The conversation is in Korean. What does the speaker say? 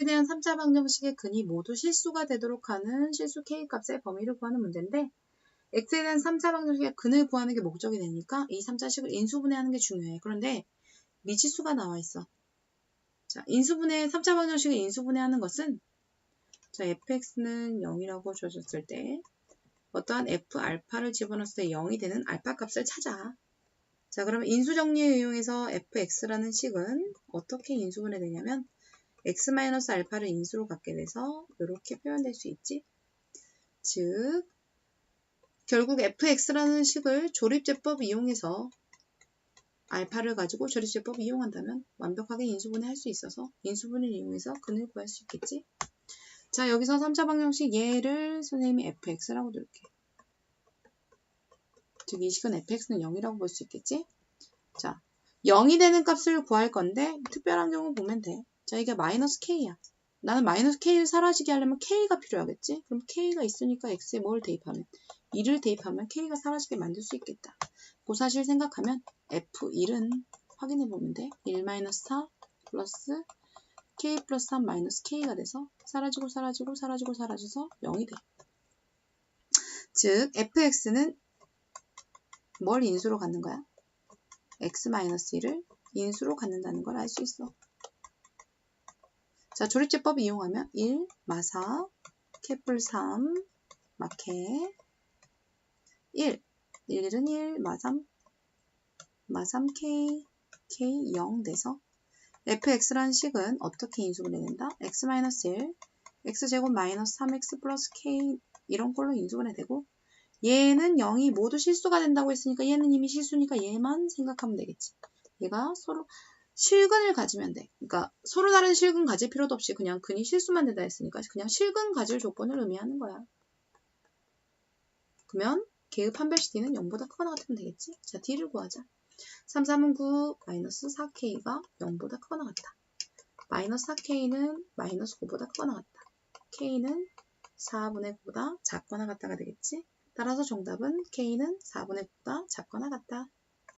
x에 대한 3차 방정식의 근이 모두 실수가 되도록 하는 실수 k 값의 범위를 구하는 문제인데 x에 대한 3차 방정식의 근을 구하는 게 목적이 되니까 이 3차식을 인수분해하는 게 중요해. 그런데 미지수가 나와 있어. 자, 인수분해 3차 방정식을 인수분해하는 것은 자, fx는 0이라고 줘줬을 때 어떠한 f 알파를 집어넣었을 때 0이 되는 알파 값을 찾아. 자, 그러면 인수정리에 이용해서 fx라는 식은 어떻게 인수분해 되냐면 x-알파를 인수로 갖게 돼서 이렇게 표현될 수 있지. 즉, 결국 fx라는 식을 조립제법 이용해서 알파를 가지고 조립제법 이용한다면 완벽하게 인수분해 할 수 있어서 인수분해를 이용해서 근을 구할 수 있겠지. 자, 여기서 3차 방정식 얘를 선생님이 fx라고 둘게. 즉, 이 식은 fx는 0이라고 볼 수 있겠지? 자, 0이 되는 값을 구할 건데, 특별한 경우 보면 돼. 자, 이게 마이너스 k야. 나는 마이너스 k를 사라지게 하려면 k가 필요하겠지? 그럼 k가 있으니까 x에 뭘 대입하면? 2를 대입하면 k가 사라지게 만들 수 있겠다. 그 사실 생각하면 f1은 확인해 보면 돼. 1-4 플러스 k 플러스 3 마이너스 k가 돼서 사라지고 사라지고 사라지고 사라져서 0이 돼. 즉 fx는 뭘 인수로 갖는 거야? x-1을 인수로 갖는다는 걸 알 수 있어. 자, 조립제법 이용하면 1, 마사, 캐플 3, 마케 1, 1은 1, 마3, 마3, k, k 0 돼서 fx라는 식은 어떻게 인수분해 된다? x-1, x제곱 마이너스 3x 플러스 k 이런 걸로 인수분해 되고 얘는 0이 모두 실수가 된다고 했으니까 얘는 이미 실수니까 얘만 생각하면 되겠지. 얘가 서로 실근을 가지면 돼. 그러니까 서로 다른 실근 가질 필요도 없이 그냥 근이 실수만 된다 했으니까 그냥 실근 가질 조건을 의미하는 거야. 그러면 개의 판별시 d는 0보다 크거나 같으면 되겠지? 자, d를 구하자. 3, 3은 9, 마이너스 4k가 0보다 크거나 같다. 마이너스 4k는 마이너스 9보다 크거나 같다. k는 4분의 9보다 작거나 같다가 되겠지? 따라서 정답은 K는 4분의 9보다 작거나 같다.